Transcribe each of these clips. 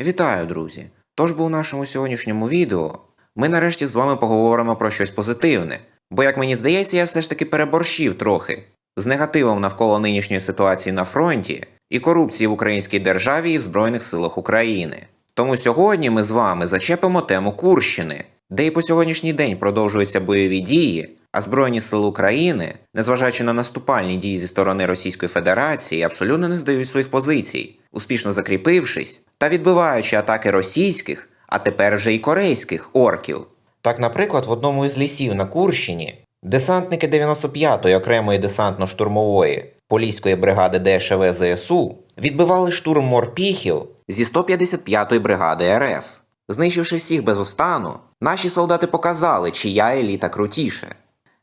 Вітаю, друзі! Тож бо у нашому сьогоднішньому відео ми нарешті з вами поговоримо про щось позитивне, бо, як мені здається, я все ж таки переборщив трохи з негативом навколо нинішньої ситуації на фронті і корупції в українській державі і в Збройних силах України. Тому сьогодні ми з вами зачепимо тему Курщини, де і по сьогоднішній день продовжуються бойові дії, а Збройні сили України, незважаючи на наступальні дії зі сторони Російської Федерації, абсолютно не здають своїх позицій, успішно закріпившись та відбиваючи атаки російських, а тепер вже й корейських орків. Так, наприклад, в одному із лісів на Курщині десантники 95-ї окремої десантно-штурмової поліської бригади ДШВ ЗСУ відбивали штурм морпіхів зі 155-ї бригади РФ. Знищивши всіх без остану, наші солдати показали, чия еліта крутіше.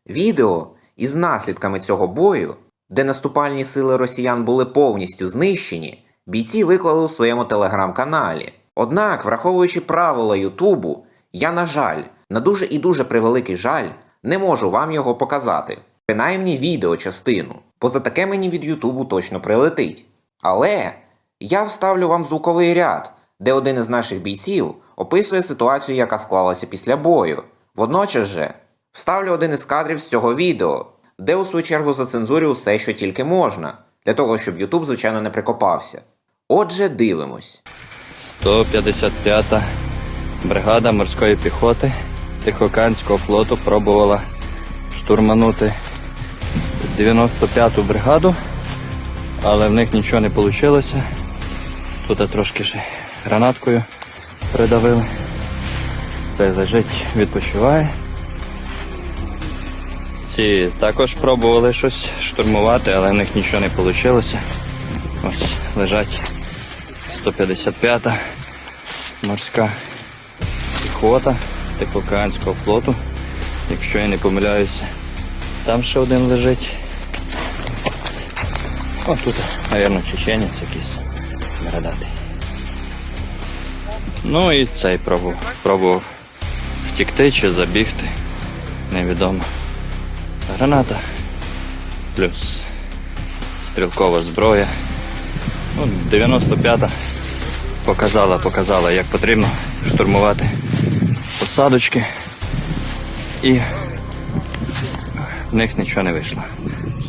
Відео із наслідками цього бою, де наступальні сили росіян були повністю знищені, бійці виклали у своєму телеграм-каналі. Однак, враховуючи правила Ютубу, я, на жаль, на дуже і дуже превеликий жаль, не можу вам його показати, принаймні відео частину, бо за таке мені від Ютубу точно прилетить. Але я вставлю вам звуковий ряд, де один із наших бійців описує ситуацію, яка склалася після бою. Водночас же вставлю один із кадрів з цього відео, де у свою чергу зацензурю все, що тільки можна, для того, щоб Ютуб, звичайно, не прикопався. Отже, дивимось. 155-та бригада морської піхоти Тихоокеанського флоту пробувала штурманути 95-ту бригаду, але в них нічого не вийшло. Тут трошки ще гранаткою придавили. Це лежить, відпочиває. Ці також пробували щось штурмувати, але в них нічого не вийшло. Ось лежать 155-та морська піхота Тихоокеанського флоту. Якщо я не помиляюся, там ще один лежить. О, тут, мабуть, чеченець якийсь бородатий. Ну і цей пробував. Пробував втікти чи забігти. Невідомо. Граната. Плюс стрілкова зброя. Ну, 95-та показала, показала, як потрібно штурмувати посадочки. І в них нічого не вийшло.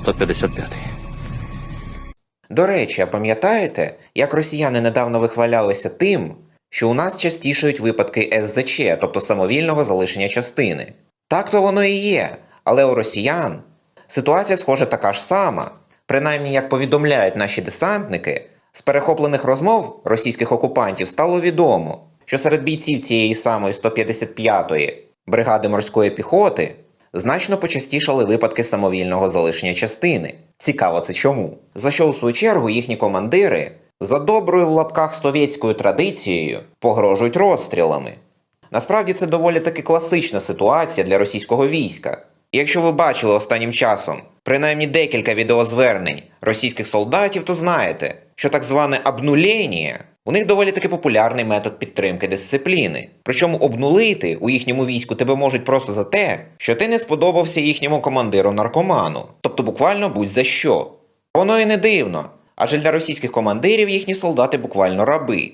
155-й. До речі, а пам'ятаєте, як росіяни недавно вихвалялися тим, що у нас частішають випадки СЗЧ, тобто самовільного залишення частини? Так то воно і є, але у росіян ситуація схоже така ж сама. Принаймні, як повідомляють наші десантники, з перехоплених розмов російських окупантів стало відомо, що серед бійців цієї самої 155-ї бригади морської піхоти значно почастішали випадки самовільного залишення частини. Цікаво це чому. За що у свою чергу їхні командири за доброю в лапках совєтською традицією погрожують розстрілами. Насправді це доволі таки класична ситуація для російського війська. Якщо ви бачили останнім часом принаймні декілька відеозвернень російських солдатів, то знаєте, що так зване обнулєння у них доволі таки популярний метод підтримки дисципліни. Причому обнулити у їхньому війську тебе можуть просто за те, що ти не сподобався їхньому командиру наркоману, тобто буквально будь за що. Воно і не дивно, адже для російських командирів їхні солдати буквально раби.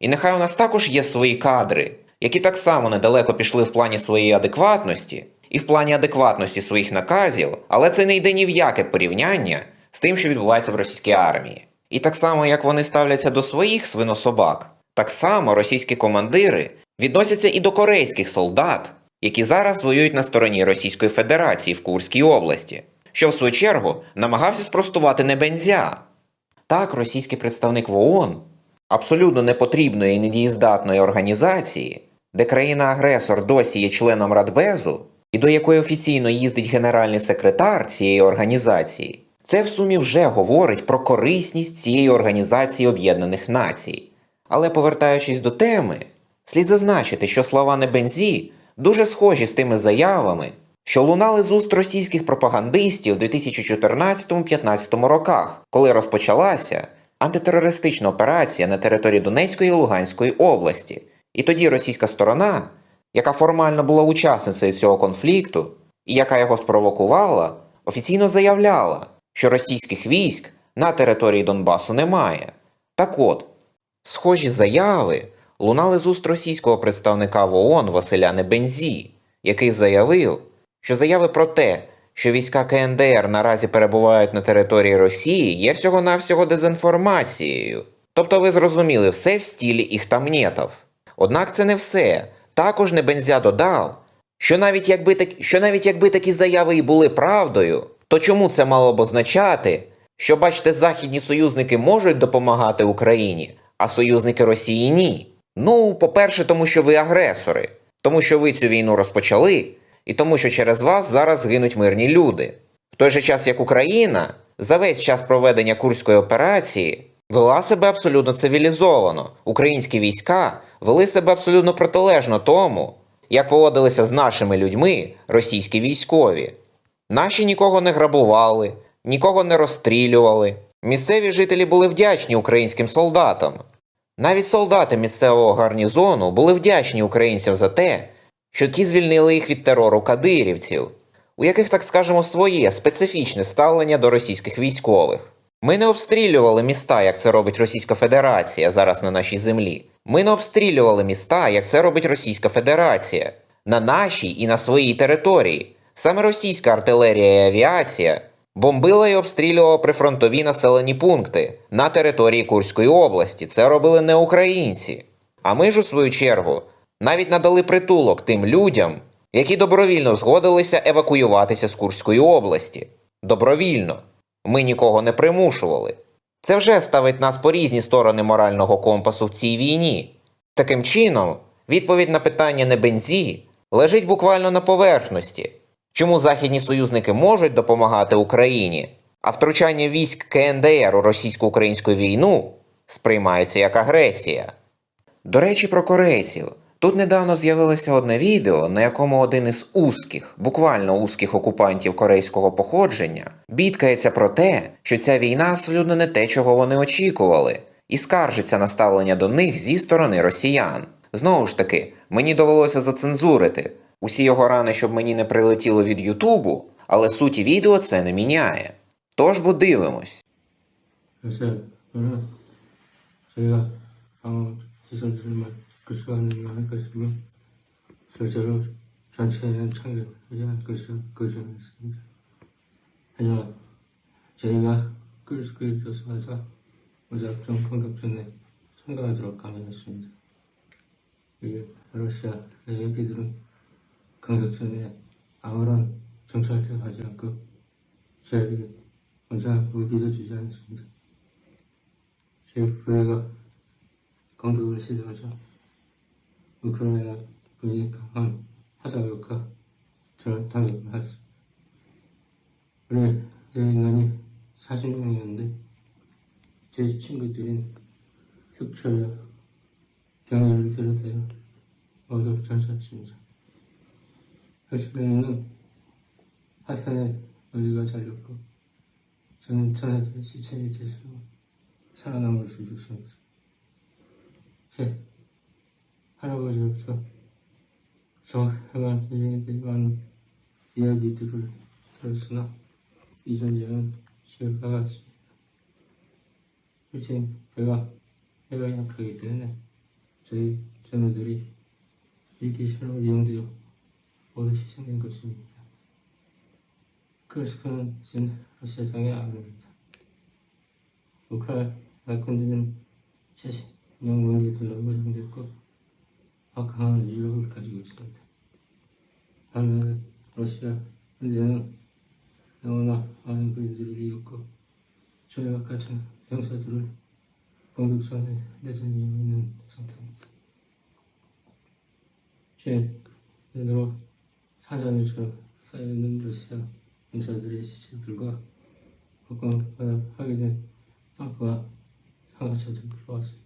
І нехай у нас також є свої кадри, які так само недалеко пішли в плані своєї адекватності і в плані адекватності своїх наказів, але це не йде ні в яке порівняння з тим, що відбувається в російській армії. І так само, як вони ставляться до своїх свинособак, так само російські командири відносяться і до корейських солдат, які зараз воюють на стороні Російської Федерації в Курській області, що в свою чергу намагався спростувати Небензя. Так, російський представник в ООН абсолютно непотрібної і недієздатної організації, де країна-агресор досі є членом Радбезу, і до якої офіційно їздить генеральний секретар цієї організації, це в сумі вже говорить про корисність цієї організації Об'єднаних Націй. Але повертаючись до теми, слід зазначити, що слова Небензі дуже схожі з тими заявами, що лунали з уст російських пропагандистів у 2014-15 роках, коли розпочалася антитерористична операція на території Донецької і Луганської області. І тоді російська сторона, яка формально була учасницею цього конфлікту і яка його спровокувала, офіційно заявляла, що російських військ на території Донбасу немає. Так от, Схожі заяви лунали з уст російського представника в ООН Василя Небензі, який заявив, що заяви про те, що війська КНДР наразі перебувають на території Росії, є всього-навсього дезінформацією. Тобто ви зрозуміли все в стілі іхтамнєтов. Однак це не все. Також Небензя додав, що навіть якби так, що навіть якби такі заяви і були правдою, то чому це мало б означати, що бачите, західні союзники можуть допомагати Україні, а союзники Росії ні? Ну, по-перше, тому що ви агресори, тому що ви цю війну розпочали, і тому що через вас зараз гинуть мирні люди. В той же час, як Україна за весь час проведення курської операції вела себе абсолютно цивілізовано. Українські війська вели себе абсолютно протилежно тому, як поводилися з нашими людьми російські військові. Наші нікого не грабували, нікого не розстрілювали. Місцеві жителі були вдячні українським солдатам. Навіть солдати місцевого гарнізону були вдячні українцям за те, що ті звільнили їх від терору кадирівців, у яких, так скажемо, своє специфічне ставлення до російських військових. Ми не обстрілювали міста, як це робить Російська Федерація зараз на нашій землі. Ми не обстрілювали міста, як це робить Російська Федерація, на нашій і на своїй території. Саме російська артилерія і авіація бомбила і обстрілювала прифронтові населені пункти на території Курської області. Це робили не українці. А ми ж, у свою чергу, навіть надали притулок тим людям, які добровільно згодилися евакуюватися з Курської області. Добровільно. Ми нікого не примушували. Це вже ставить нас по різні сторони морального компасу в цій війні. Таким чином, відповідь на питання Небензі лежить буквально на поверхності. Чому західні союзники можуть допомагати Україні, а втручання військ КНДР у російсько-українську війну сприймається як агресія? До речі, про корейців. Тут недавно з'явилося одне відео, на якому один із узких, буквально узких окупантів корейського походження бідкається про те, що ця війна абсолютно не те, чого вони очікували, і скаржиться на ставлення до них зі сторони росіян. Знову ж таки, мені довелося зацензурити усі його рани, щоб мені не прилетіло від Ютубу, але суті відео це не міняє. Тож бо дивимось. 구축하는 할 것이며 실제로 전체는 참여하지 않을 것을 거절했습니다. 하지만 저희가 끌끌려서 하자 무작정 공격전에 참가하도록 강요했습니다. 이 러시아 얘기들은 공격전에 아무런 정찰도 하지 않고 저에게 혼자 무기도 주지 않습니다. KF가 공격을 시도하자 우크라이나 군이 강한 화살과 저를 당했습니다. 원래 제 인간이 40명이었는데 제 친구들인 흑철이와 경혈을 비롯하여 모두 전사했습니다. 흑철이는 하편에 머리가 잘렸고 저는 전화들 시체에 재서 살아남을 수 있었습니다. 제 할아버지로서 인생에 많은 이야기들을 들었으나 이 존재는 기억가 같습니다. 솔직히 제가 해가 약하기 때문에 저희 전우들이 이 기술로 이용되어 모두 희생된 것입니다. 그는 진 세상의 아닙니다. 우크라이나 군대는 최신 영문기들로 구성됐고 확 강한 위력을 가지고 있습니다. 반면에 러시아 군대는 너무나 많은 군인들을 잃었고 저희와 같은 병사들을 공격선에 내전이 있는 상태입니다. 제 눈으로 산자들처럼 쌓여있는 러시아 병사들의 시체들과 복강하게 된 땅과 상하차들을 보았습니다.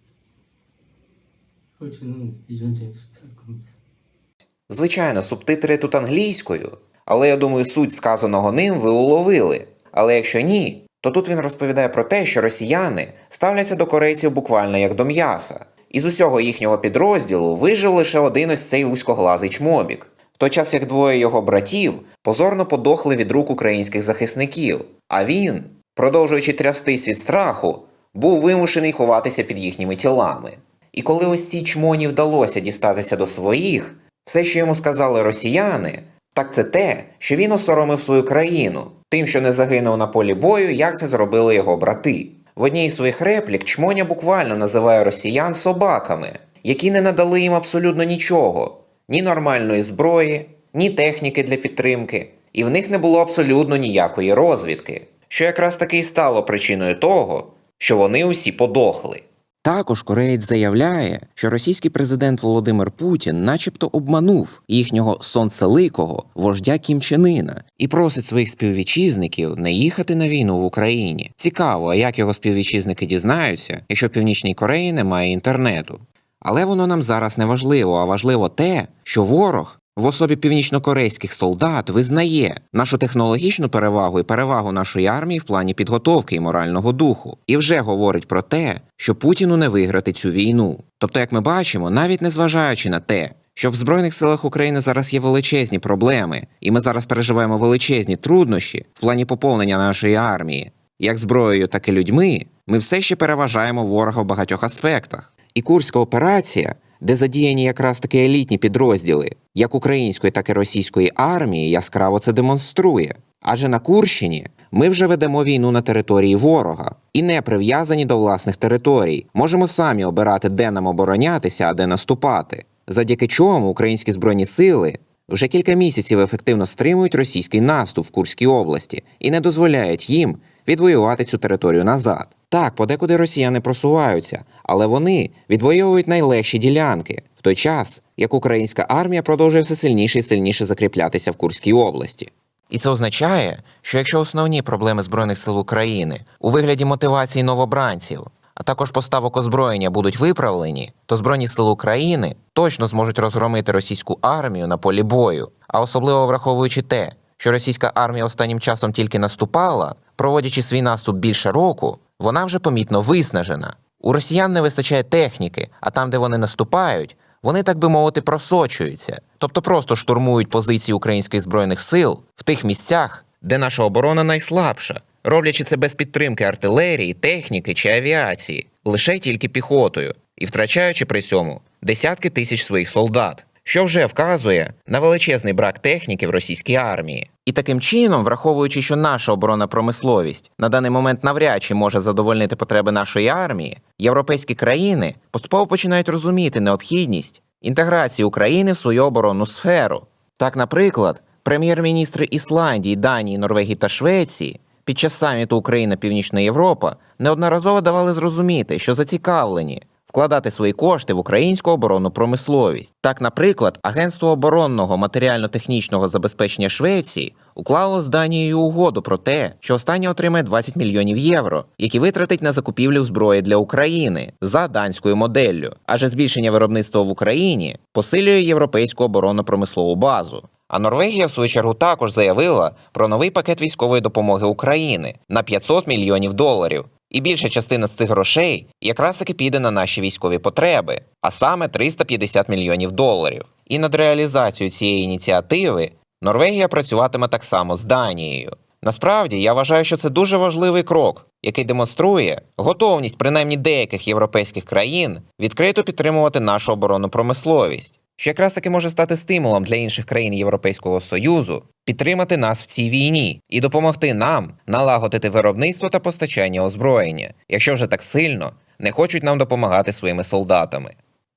Звичайно, субтитри тут англійською, але я думаю, суть сказаного ним ви уловили. Але якщо ні, то тут він розповідає про те, що росіяни ставляться до корейців буквально як до м'яса. Із усього їхнього підрозділу вижив лише один ось цей вузькоглазий чмобік, в той час як двоє його братів позорно подохли від рук українських захисників, а він, продовжуючи трястись від страху, був вимушений ховатися під їхніми тілами. І коли ось цій чмоні вдалося дістатися до своїх, все, що йому сказали росіяни, так це те, що він осоромив свою країну, тим, що не загинув на полі бою, як це зробили його брати. В одній із своїх реплік чмоня буквально називає росіян собаками, які не надали їм абсолютно нічого: ні нормальної зброї, ні техніки для підтримки, і в них не було абсолютно ніякої розвідки, що якраз таки і стало причиною того, що вони усі подохли. Також кореєць заявляє, що російський президент Володимир Путін начебто обманув їхнього сонцеликого вождя Кім Чен Ына і просить своїх співвітчизників не їхати на війну в Україні. Цікаво, як його співвітчизники дізнаються, якщо в Північній Кореї немає інтернету. Але воно нам зараз не важливо, а важливо те, що ворог в особі північнокорейських солдат визнає нашу технологічну перевагу і перевагу нашої армії в плані підготовки і морального духу, і вже говорить про те, що Путіну не виграти цю війну. Тобто, як ми бачимо, навіть незважаючи на те, що в Збройних силах України зараз є величезні проблеми, і ми зараз переживаємо величезні труднощі в плані поповнення нашої армії, як зброєю, так і людьми, ми все ще переважаємо ворога в багатьох аспектах. І Курська операція, де задіяні якраз таки елітні підрозділи, як української, так і російської армії, яскраво це демонструє. Адже на Курщині ми вже ведемо війну на території ворога і не прив'язані до власних територій. Можемо самі обирати, де нам оборонятися, а де наступати. Завдяки чому українські збройні сили вже кілька місяців ефективно стримують російський наступ в Курській області і не дозволяють їм відвоювати цю територію назад. Так, подекуди росіяни просуваються, але вони відвоюють найлегші ділянки, в той час як українська армія продовжує все сильніше і сильніше закріплятися в Курській області. І це означає, що якщо основні проблеми Збройних сил України у вигляді мотивації новобранців, а також поставок озброєння будуть виправлені, то Збройні сили України точно зможуть розгромити російську армію на полі бою, а особливо враховуючи те, що російська армія останнім часом тільки наступала, проводячи свій наступ більше року, вона вже помітно виснажена. У росіян не вистачає техніки, а там, де вони наступають, вони, так би мовити, просочуються, тобто просто штурмують позиції українських збройних сил в тих місцях, де наша оборона найслабша, роблячи це без підтримки артилерії, техніки чи авіації, лише тільки піхотою, і втрачаючи при цьому десятки тисяч своїх солдат, що вже вказує на величезний брак техніки в російській армії. І таким чином, враховуючи, що наша оборонна промисловість на даний момент навряд чи може задовольнити потреби нашої армії, європейські країни поступово починають розуміти необхідність інтеграції України в свою оборонну сферу. Так, наприклад, прем'єр-міністри Ісландії, Данії, Норвегії та Швеції під час саміту Україна Північна Європа неодноразово давали зрозуміти, що зацікавлені вкладати свої кошти в українську оборонну промисловість. Так, наприклад, Агентство оборонного матеріально-технічного забезпечення Швеції уклало з Данією угоду про те, що останнє отримає 20 мільйонів євро, які витратить на закупівлю зброї для України за данською моделлю. Адже збільшення виробництва в Україні посилює європейську оборонно-промислову базу. А Норвегія, в свою чергу, також заявила про новий пакет військової допомоги України на 500 мільйонів доларів. І більша частина з цих грошей якраз таки піде на наші військові потреби, а саме 350 мільйонів доларів. І над реалізацією цієї ініціативи Норвегія працюватиме так само з Данією. Насправді я вважаю, що це дуже важливий крок, який демонструє готовність принаймні деяких європейських країн відкрито підтримувати нашу оборонну промисловість що якраз таки може стати стимулом для інших країн Європейського Союзу підтримати нас в цій війні і допомогти нам налагодити виробництво та постачання озброєння, якщо вже так сильно не хочуть нам допомагати своїми солдатами.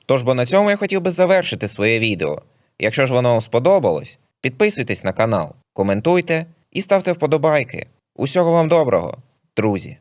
Тож бо на цьому я хотів би завершити своє відео. Якщо ж воно вам сподобалось, підписуйтесь на канал, коментуйте і ставте вподобайки. Усього вам доброго, друзі!